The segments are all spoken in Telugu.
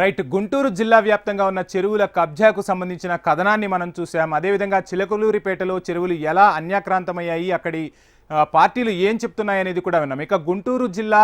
రైట్ గుంటూరు జిల్లా వ్యాప్తంగా ఉన్న చెరువుల కబ్జాకు సంబంధించిన కథనాన్ని మనం చూసాం. అదేవిధంగా చిలకలూరిపేటలో చెరువులు ఎలా అన్యాక్రాంతమయ్యాయి అక్కడి పార్టీలు ఏం చెప్తున్నాయనేది కూడా విన్నాం. ఇక గుంటూరు జిల్లా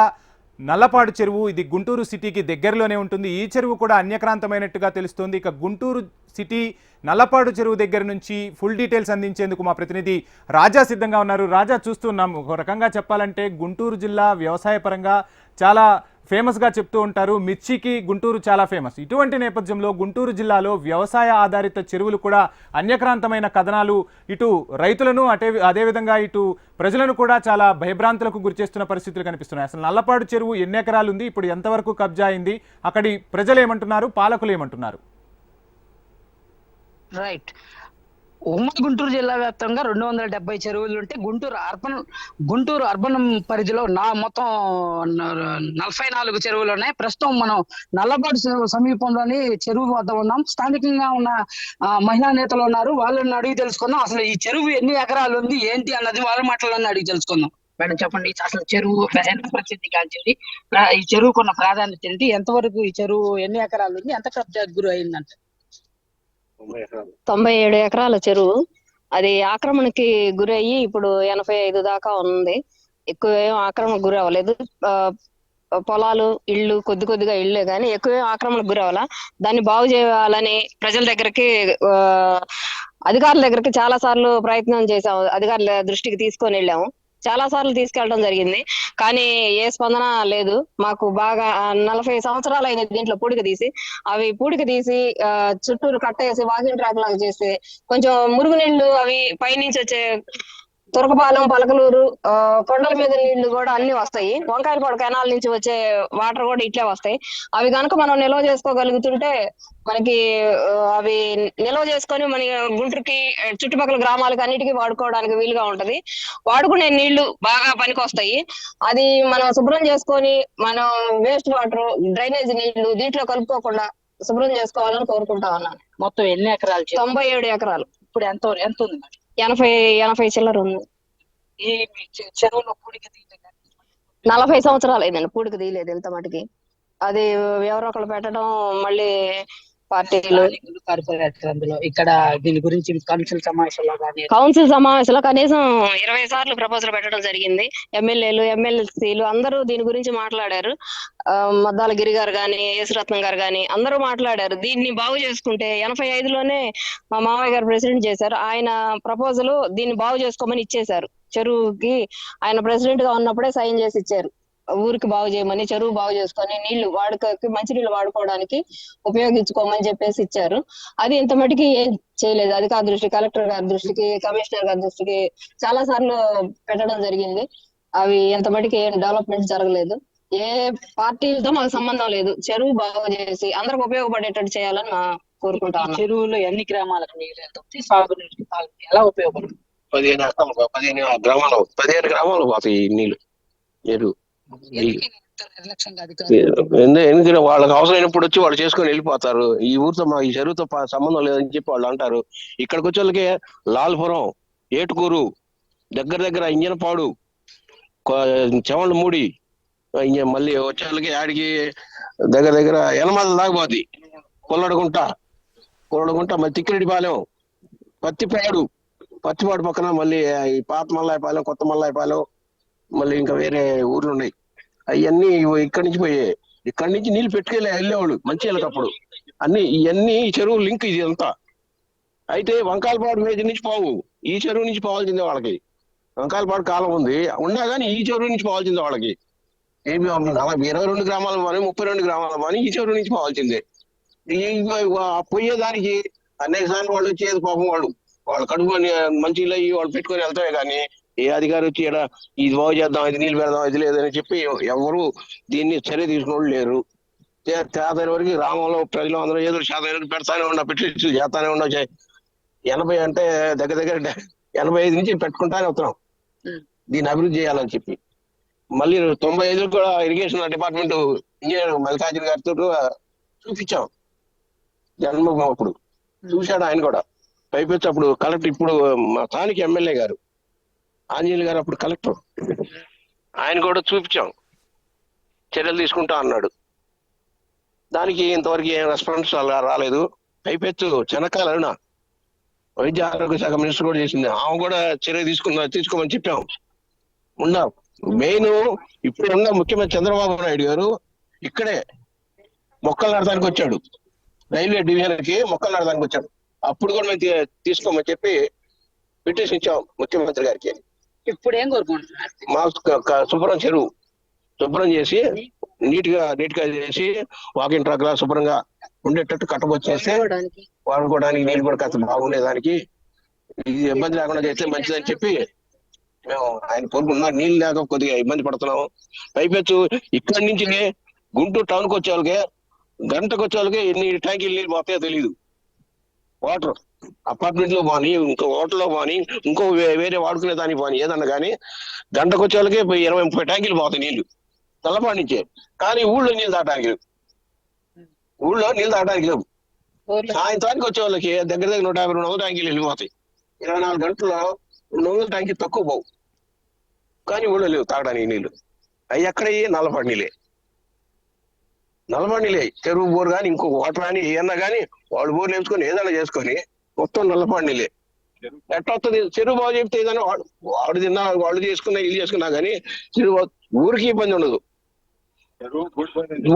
నల్లపాడు చెరువు ఇది గుంటూరు సిటీకి దగ్గరలోనే ఉంటుంది. ఈ చెరువు కూడా అన్యక్రాంతమైనట్టుగా తెలుస్తోంది. ఇక గుంటూరు సిటీ నల్లపాడు చెరువు దగ్గర నుంచి ఫుల్ డీటెయిల్స్ అందించేందుకు మా ప్రతినిధి రాజా సిద్ధంగా ఉన్నారు. రాజా చూస్తున్నాం. ఒక రకంగా చెప్పాలంటే గుంటూరు జిల్లా వ్యవసాయ పరంగా చాలా ఫేమస్గా చెప్తూ ఉంటారు. మిర్చికి గుంటూరు చాలా ఫేమస్. ఇటువంటి నేపథ్యంలో గుంటూరు జిల్లాలో వ్యవసాయ ఆధారిత చెరువులు కూడా అన్యక్రాంతమైన కథనాలు ఇటు రైతులను అటే అదేవిధంగా ఇటు ప్రజలను కూడా చాలా భయభ్రాంతులకు గురిచేస్తున్న పరిస్థితులు కనిపిస్తున్నాయి. అసలు నల్లపాడు చెరువు ఎన్ని ఎకరాలు ఉంది? ఇప్పుడు ఎంతవరకు కబ్జా అయింది? అక్కడి ప్రజలు ఏమంటున్నారు? పాలకులు ఏమంటున్నారు? రైట్ ఉమ్మడి గుంటూరు జిల్లా వ్యాప్తంగా రెండు వందల డెబ్బై చెరువులు ఉంటే గుంటూరు అర్బన్ గుంటూరు అర్బన్ పరిధిలో నా మొత్తం నలభై నాలుగు చెరువులు ఉన్నాయి. ప్రస్తుతం మనం నల్లబాటు సమీపంలోని చెరువు వద్ద ఉన్నాం. స్థానికంగా ఉన్న ఆ, మహిళా నేతలు ఉన్నారు. వాళ్ళని అడిగి తెలుసుకుందాం. అసలు ఈ చెరువు ఎన్ని ఎకరాలు ఉంది? ఏంటి అన్నది వాళ్ళ మాటలను అడిగి తెలుసుకుందాం. మేడం చెప్పండి. అసలు చెరువు ఎంత ప్రసిద్ధి కాల్చింది ప్రా- ఈ చెరువుకున్న ప్రాధాన్యత ఏంటి? ఎంతవరకు ఈ చెరువు ఎన్ని ఎకరాలు ఉంది? ఎంత కబ్జా గురి అయిందంట తొంభై ఏడు ఎకరాల చెరువు. అది ఆక్రమణకి గురయ్యి ఇప్పుడు ఎనభై ఐదు దాకా ఉంది. ఎక్కువ ఏం ఆక్రమణకు గురి అవ్వలేదు ఆ, పొలాలు ఇళ్ళు కొద్ది కొద్దిగా ఇళ్ళే కానీ ఎక్కువ ఆక్రమణకు గురి అవ్వాల దాన్ని బాగు చేయాలని ప్రజల దగ్గరికి అధికారుల దగ్గరికి చాలా సార్లు ప్రయత్నం చేసాము అధికారుల దృష్టికి తీసుకొని వెళ్ళాము. చాలా సార్లు తీసుకెళ్ళడం జరిగింది. కానీ ఏ స్పందన లేదు. మాకు బాగా నలభై సంవత్సరాలు అయిన దీంట్లో పూడిక తీసి. అవి పూడిక తీసి ఆ, చుట్టూరు కట్టేసి వాకింగ్ ట్రాక్ లాగా చేసి కొంచెం మురుగునీళ్ళు అవి పైనుంచి వచ్చే తురకపాలెం పలకలూరు కొండల మీద నీళ్ళు కూడా అన్ని వస్తాయి. వంకాయలపాడు కెనాల్ నుంచి వచ్చే వాటర్ కూడా ఇట్లే వస్తాయి. అవి కనుక మనం నిల్వ చేసుకోగలుగుతుంటే మనకి అవి నిల్వ చేసుకొని మన గుంటూరుకి చుట్టుపక్కల గ్రామాలకు అన్నిటికీ వాడుకోవడానికి వీలుగా ఉంటది. వాడుకునే నీళ్ళు బాగా పనికొస్తాయి. అది మనం శుభ్రం చేసుకొని మనం వేస్ట్ వాటర్ డ్రైనేజ్ నీళ్ళు దీంట్లో కలుపుకోకుండా శుభ్రం చేసుకోవాలని కోరుకుంటా ఉన్నాను. మొత్తం ఎన్ని ఎకరాలు? తొంభై ఏడు ఎకరాలు. ఇప్పుడు ఎంత ఎంత ఉంది? ఎనభై ఎనభై చిల్లర ఉంది. చెరువులో పూడిక నలభై సంవత్సరాలు అయిందండి పూడికి తీయలేదు ఇంత మటుకి. అది ఎవరో ఒకళ్ళు పెట్టడం మళ్ళీ పార్టీలు అందులో ఇక్కడ దీని గురించి కౌన్సిల్ సమావేశంలో కానీ కౌన్సిల్ సమావేశంలో కనీసం ఇరవై సార్లు ప్రపోజల్ పెట్టడం జరిగింది. ఎమ్మెల్యేలు ఎమ్మెల్సీలు అందరూ దీని గురించి మాట్లాడారు. మద్దాల గిరి గారు కానీ యేసురత్నం గారు కానీ అందరూ మాట్లాడారు. దీన్ని బాగు చేసుకుంటే ఎనభై ఐదులోనే మా మామయ్య గారు ప్రెసిడెంట్ చేశారు. ఆయన ప్రపోజల్ దీన్ని బాగు చేసుకోమని ఇచ్చేశారు. చెరువుకి ఆయన ప్రెసిడెంట్గా ఉన్నప్పుడే సైన్ చేసి ఇచ్చారు. ఊరికి బాగు చేయమని చెరువు బాగు చేసుకొని నీళ్ళు వాడుకకి మంచినీళ్ళు వాడుకోవడానికి ఉపయోగించుకోమని చెప్పేసి ఇచ్చారు. అది ఇంత మటుకి ఏం చేయలేదు. అధికార దృష్టి కలెక్టర్ గారి దృష్టికి కమిషనర్ గారి దృష్టికి చాలా సార్లు పెట్టడం జరిగింది. అవి ఎంత మటుకి ఏం డెవలప్మెంట్ జరగలేదు. ఏ పార్టీలతో మాకు సంబంధం లేదు. చెరువు బాగు చేసి అందరికి ఉపయోగపడేటట్టు చేయాలని మా కోరుకుంటా ఈ ఉన్నాం. చెరువులో ఎన్ని గ్రామాలకు నీరు సాగునీటికి తాగునీటికి ఎలా ఉపయోగపడుతుంది? పదిహేను గ్రామాలు పదిహేను గ్రామాలు పోతాయి ఈ నీళ్ళు ఎందుకంటే వాళ్ళకి అవసరమైనప్పుడు వచ్చి వాళ్ళు చేసుకొని వెళ్ళిపోతారు. ఈ ఊరితో మా ఈ చెరువుతో సంబంధం లేదని చెప్పి వాళ్ళు అంటారు. ఇక్కడికి వచ్చే వాళ్ళకి లాల్పురం ఏటుకూరు దగ్గర దగ్గర ఇంజనపాడు చెవళ్ళు మూడి మళ్ళీ వచ్చే వాళ్ళకి ఆడికి దగ్గర దగ్గర ఎనమల దాకపోద్ది కొల్లడుగుంట కొల్లడుగుంట మళ్ళీ తిక్కిరెడ్డిపాలెం పత్తిపాడు పత్తిపాడు పక్కన మళ్ళీ ఈ పాత మల్లాయపాలెం కొత్త మల్లాయపాలెం మళ్ళీ ఇంకా వేరే ఊర్లు ఉన్నాయి. అవన్నీ ఇక్కడి నుంచి పోయాయి ఇక్కడి నుంచి నీళ్ళు పెట్టుకెళ్ళి వెళ్ళేవాళ్ళు మంచి వెళ్ళేటప్పుడు. అన్ని ఇవన్నీ ఈ చెరువు లింక్ ఇది అంతా. అయితే వంకాయలపాడు మీద నుంచి పోవు. ఈ చెరువు నుంచి పోవాల్సిందే వాళ్ళకి. వంకాయలపాడు కాలం ఉంది. ఉన్నా కానీ ఈ చెరువు నుంచి పోవాల్సిందే వాళ్ళకి. ఏమి నలభై ఇరవై రెండు గ్రామాల కానీ ముప్పై రెండు గ్రామాల కానీ ఈ చెరువు నుంచి పోవాల్సిందే. పోయేదానికి అనేక సార్లు వాళ్ళు వచ్చేది పాపం వాళ్ళు. వాళ్ళు కడుపు మంచి ఇల్లు అయ్యి వాళ్ళు పెట్టుకొని వెళ్తామే కానీ ఏ అధికారి వచ్చి ఈడ ఇది బాగు చేద్దాం ఇది నీళ్ళు పెడదాం ఇది లేదని చెప్పి ఎవరు దీన్ని చర్య తీసుకుని లేరు. చేతన వరకు గ్రామంలో ప్రజలు అందరూ ఏదో శాతం వరకు పెడతానే ఉండ పెట్టి చేస్తానే ఉండ ఎనభై అంటే దగ్గర దగ్గర ఎనభై ఐదు నుంచి పెట్టుకుంటానే వస్తున్నాం. ఉం. దీన్ని అభివృద్ధి చేయాలని చెప్పి. మళ్ళీ తొంభై ఐదు కూడా ఇరిగేషన్ డిపార్ట్మెంట్ ఇంజనీర్ మల్లికార్జున గారితో చూపించాం. జన్మభూమి అప్పుడు. చూశాడు ఆయన కూడా. పైపెచ్చి అప్పుడు కలెక్టర్ ఇప్పుడు మా స్థానిక ఎమ్మెల్యే గారు. ఆంజనేయులు గారు అప్పుడు కలెక్టర్. ఆయన కూడా చూపించాం. చర్యలు తీసుకుంటా అన్నాడు. దానికి ఇంతవరకు ఏం రెస్పాన్స్ రాలేదు. పైపెచ్చు చెనకాల అరుణ. వైద్య ఆరోగ్య శాఖ మినిస్టర్ కూడా చేసింది. ఆమె కూడా చర్య తీసుకుందా తీసుకోమని చెప్పాం. ఉన్నాం. మెయిన్ ఇప్పుడు ఉన్న ముఖ్యమంత్రి చంద్రబాబు నాయుడు గారు ఇక్కడే మొక్కలు నడడానికి వచ్చాడు. రైల్వే డివిజన్కి మొక్కలు నాటడానికి వచ్చాడు. అప్పుడు కూడా మేము తీసుకోమని చెప్పి పిటిషన్ ఇచ్చాం ముఖ్యమంత్రి గారికి. ఇప్పుడు ఏం కోరుకుంటున్నారు? మా క- క- శుభ్రం చెరువు. శుభ్రం చేసి నీట్గా నీట్గా చేసి వాకింగ్ ట్రక్ లా శుభ్రంగా ఉండేటట్టు కట్టబొచ్చేస్తే వాడుకోవడానికి. నీళ్ళు కూడా కాస్త బాగుండేదానికి. ఇది ఇబ్బంది లేకుండా చేస్తే మంచిదని చెప్పి మేము ఆయన కోరుకున్నా నీళ్ళు లేక కొద్దిగా ఇబ్బంది పడుతున్నాం పైపెచ్చు ఇక్కడి నుంచి గుంటూరు టౌన్కి వచ్చే వాళ్ళకి గంటకు వచ్చే వాళ్ళకి ఎన్ని ట్యాంకీలు నీళ్ళు పోతాయో తెలియదు వాటర్. అపార్ట్మెంట్లో పోని ఇంకో హోటల్లో పోని ఇంకో వేరే వాడుకునే దానికి పోని ఏదన్నా కానీ గంటకు వచ్చే వాళ్ళకి ఇరవై ముప్పై ట్యాంకీలు పోతాయి నీళ్ళు. తలపాడి నుంచే కానీ ఊళ్ళో నీళ్ళు దాటానికి లేవు. ఊళ్ళో నీళ్ళు దాటానికి లేవు. సాయంత్రానికి వచ్చే వాళ్ళకి దగ్గర దగ్గర నూట యాభై రెండు వందల ట్యాంకీలు వెళ్ళిపోతాయి ఇరవై నాలుగు గంటల్లో రెండు వందల ట్యాంకీ తక్కువ పోవు. కానీ ఊళ్ళో లేవు తాగడానికి నీళ్ళు. అవి ఎక్కడ నల్లపాటి నీళ్ళే. నీళ్ళే. చెరువు బోర్ కానీ ఇంకో వాటర్ కానీ ఏమన్నా కానీ వాళ్ళు బోర్లు వేసుకొని ఏదైనా చేసుకొని మొత్తం నల్లపాటి నీళ్ళే ఎట్లా వస్తుంది చెరువు బాగు చెప్తే ఏదైనా వాడు వాడు తిన్నా వాళ్ళు చేసుకున్నా ఇల్లు చేసుకున్నా కానీ చెరువు ఊరికి ఇబ్బంది ఉండదు.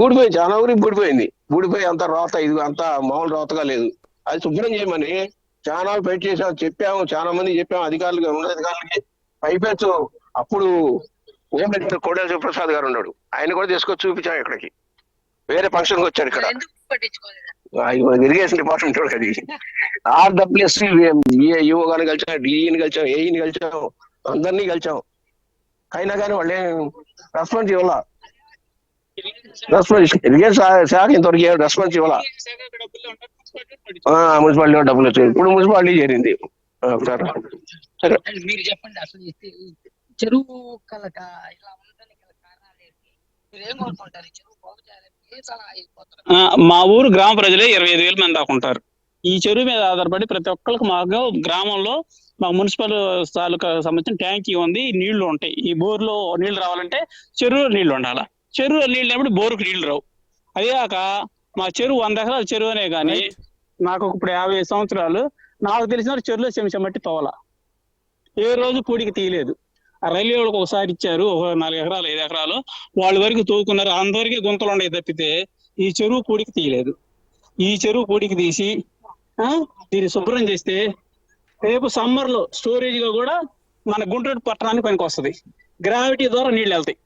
ఊడిపోయి చాలా ఊరికి ఊడిపోయింది ఊడిపోయి అంత రోత ఇది అంత మామూలు రోతగా లేదు. అది శుభ్రం చేయమని చాలా బయట చేసాం చెప్పాము చాలా మంది చెప్పాము అధికారులు ఉన్న అధికారులకి పైపెచ్చు అప్పుడు హోమ్ మినిస్టర్ కోడెల శివప్రసాద్ గారు ఉన్నాడు. ఆయన కూడా తీసుకొచ్చి చూపించాం ఇక్కడికి వేరే ఫంక్షన్కి వచ్చాడు ఇక్కడ. ఇరిగేషన్ డిపార్ట్మెంట్ వాడు అది. ఆర్డబ్ల్యూఎస్ యువ గారిని కలిసాం డిఈని కలిసాం ఏఈని కలిసాం అందరినీ కలిసాం. అయినా కానీ వాళ్ళే రెస్పాన్స్ ఇవ్వాల? రెస్పాన్స్ ఇరిగేషన్ శాఖ ఇంతవరకు రెస్పాన్స్ ఇవ్వాల? మున్సిపాలిటీ డబ్బులు వచ్చాయి. ఇప్పుడు మున్సిపాలిటీ చేరింది. సార్. మీరు చెప్పండి అసలు చెరువు కలక ఇలా ఉండడానికి కారణాలు ఏంటి? మీరు ఏం కోరుకుంటారు? ఈ చెరువు బాగు చేయాలని మా ఊరు గ్రామ ప్రజలే ఇరవై ఐదు వేల మంది దాకా ఉంటారు. ఈ చెరువు మీద ఆధారపడి ప్రతి ఒక్కరికి మాకు గ్రామంలో మా మున్సిపల్ తాలూకా సంబంధించిన ట్యాంకీ ఉంది నీళ్ళు ఉంటాయి. ఈ బోర్లో నీళ్ళు రావాలంటే చెరువులో నీళ్ళు ఉండాలి? చెరువులో నీళ్ళు లేనప్పుడు బోరుకు నీళ్ళు రావు. అదే కాక మా చెరువు వంద ఎకరాల చెరువు అనే కానీ నాకు ఇప్పుడు యాభై సంవత్సరాలు నాకు తెలిసిన చెరువులో చెంచా మట్టి తోల ఏ రోజు కూడికి తీయలేదు. రైల్వే వాళ్ళకి ఒకసారి ఇచ్చారు ఒక నాలుగు ఎకరాలు ఐదు ఎకరాలు. వాళ్ళ వరకు తోకున్నారు. అంతవరకే గుంతలు ఉన్నాయి తప్పితే ఈ చెరువు కూడికి తీయలేదు. ఈ చెరువు కూడికి తీసి ఆ దీన్ని శుభ్రం చేస్తే రేపు సమ్మర్లో స్టోరేజ్గా కూడా మన గుంటూరు పట్టణానికి పనికి వస్తుంది. గ్రావిటీ ద్వారా నీళ్ళు వెళ్తాయి.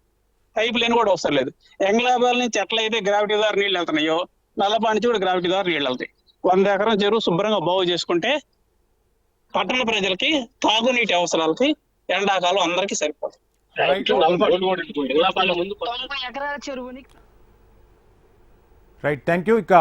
పైపు లైన్ కూడా అవసరం లేదు. ఎంగ్లాబాద్ నుంచి ఎట్లయితే గ్రావిటీ ద్వారా నీళ్ళు వెళ్తున్నాయో నల్లపాడి నుంచి కూడా గ్రావిటీ ద్వారా నీళ్ళు వెళ్తాయి. వంద ఎకరం చెరువు శుభ్రంగా బాగు చేసుకుంటే పట్టణ ప్రజలకి తాగునీటి అవసరాలకి ఎండాకాలం అందరికీ సరిపోతుంది రైట్ థ్యాంక్ యూ ఇక